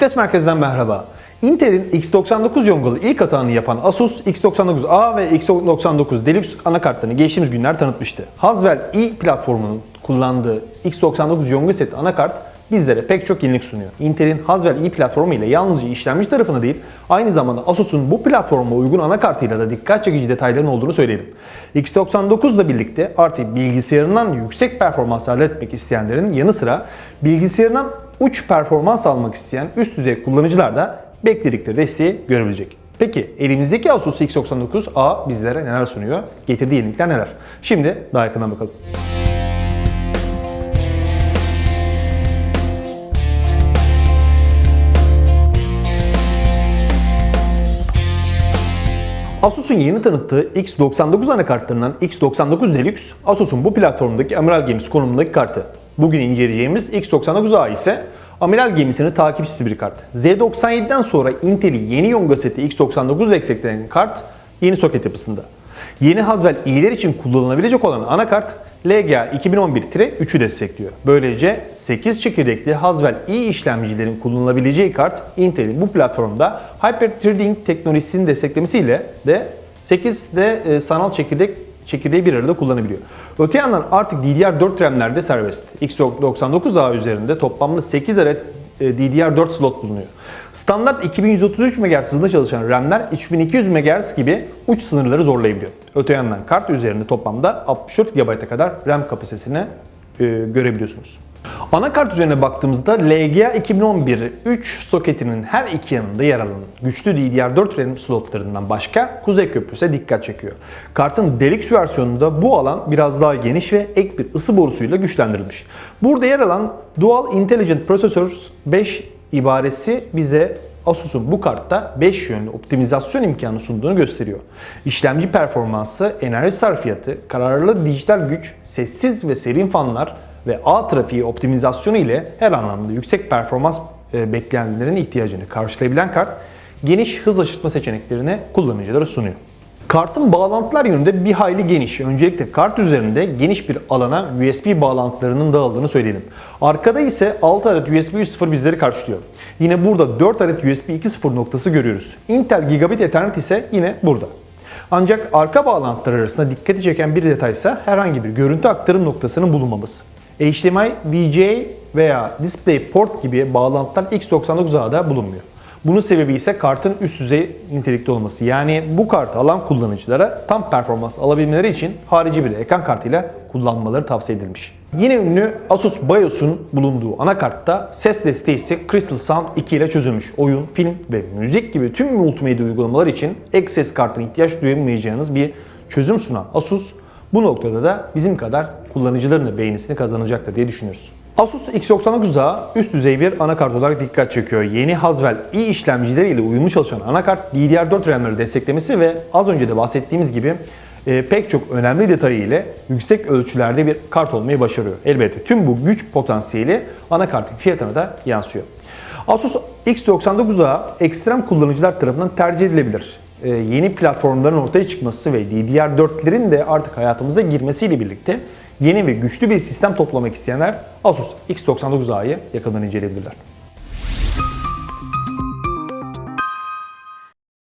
Çiftes Merkez'den merhaba. Intel'in X99 yongalı ilk atağını yapan Asus X99A ve X99 Deluxe anakartlarını geçtiğimiz günler tanıtmıştı. Haswell i platformunun kullandığı X99 yonga set anakart bizlere pek çok yenilik sunuyor. Intel'in Haswell i platformu ile yalnızca işlemci tarafına değil, aynı zamanda Asus'un bu platforma uygun anakartıyla da dikkat çekici detayların olduğunu söyleyelim. X99 ile birlikte artık bilgisayarından yüksek performans elde etmek isteyenlerin yanı sıra bilgisayarından uç performans almak isteyen üst düzey kullanıcılar da bekledikleri desteği görebilecek. Peki elimizdeki Asus X99A bizlere neler sunuyor? Getirdiği yenilikler neler? Şimdi daha yakından bakalım. Asus'un yeni tanıttığı X99 anakartlarından X99 Deluxe, Asus'un bu platformdaki Amiral gemisi konumundaki kartı. Bugün inceleyeceğimiz X99A ise Amiral gemisinin takipçisi bir kart. Z97'den sonra Intel'in yeni Yonga seti X99 desteklenen kart yeni soket yapısında. Yeni Haswell i'ler için kullanılabilecek olan anakart LGA 2011-3'ü destekliyor. Böylece 8 çekirdekli Haswell i işlemcilerin kullanılabileceği kart Intel'in bu platformda Hyper-Threading teknolojisinin desteklemesiyle de 8 de e, sanal çekirdek çekirdeği bir arada kullanabiliyor. Öte yandan artık DDR4 RAM'lerde serbest. X99A üzerinde toplamda 8 adet e, DDR4 slot bulunuyor. Standart 2133 MHz hızında çalışan RAM'ler 3200 MHz gibi uç sınırları zorlayabiliyor. Öte yandan kart üzerinde toplamda 64 GB'a kadar RAM kapasitesini e, görebiliyorsunuz. Anakart üzerine baktığımızda LGA 2011 3 soketinin her iki yanında yer alan güçlü DDR4 RAM slotlarından başka Kuzey Köprüsü'ne dikkat çekiyor. Kartın Deluxe versiyonunda bu alan biraz daha geniş ve ek bir ısı borusuyla güçlendirilmiş. Burada yer alan Dual Intelligent Processors 5 ibaresi bize Asus'un bu kartta 5 yönlü optimizasyon imkanı sunduğunu gösteriyor. İşlemci performansı, enerji sarfiyatı, kararlı dijital güç, sessiz ve serin fanlar ve ağ trafiği optimizasyonu ile her anlamda yüksek performans e, beklentilerinin ihtiyacını karşılayabilen kart geniş hız aşırtma seçeneklerini kullanıcılara sunuyor. Kartın bağlantılar yönünde bir hayli geniş. Öncelikle kart üzerinde geniş bir alana USB bağlantılarının dağıldığını söyleyelim. Arkada ise 6 adet USB 3.0 bizleri karşılıyor. Yine burada 4 adet USB 2.0 noktası görüyoruz. Intel Gigabit Ethernet ise yine burada. Ancak arka bağlantılar arasında dikkati çeken bir detaysa herhangi bir görüntü aktarım noktasının bulunmaması. HDMI, VGA veya DisplayPort gibi bağlantılar X99A'da bulunmuyor. Bunun sebebi ise kartın üst düzey nitelikte olması. Yani bu kartı alan kullanıcılara tam performans alabilmeleri için harici bir ekran kartıyla kullanmaları tavsiye edilmiş. Yine ünlü Asus BIOS'un bulunduğu anakartta ses desteği ise Crystal Sound 2 ile çözülmüş. Oyun, film ve müzik gibi tüm multimedya uygulamalar için ek ses kartına ihtiyaç duyamayacağınız bir çözüm sunan Asus bu noktada da bizim kadar kullanıcıların da beğenisini kazanacaktır diye düşünüyoruz. Asus X99A üst düzey bir anakart olarak dikkat çekiyor. Yeni Haswell i işlemcileriyle uyumlu çalışan anakart DDR4 RAM'leri desteklemesi ve az önce de bahsettiğimiz gibi e, pek çok önemli detayı ile yüksek ölçülerde bir kart olmayı başarıyor. Elbette tüm bu güç potansiyeli anakartın fiyatına da yansıyor. Asus X99A ekstrem kullanıcılar tarafından tercih edilebilir. Ee, yeni platformların ortaya çıkması ve DDR4'lerin de artık hayatımıza girmesiyle birlikte yeni ve güçlü bir sistem toplamak isteyenler Asus X99A'yı yakından inceleyebilirler.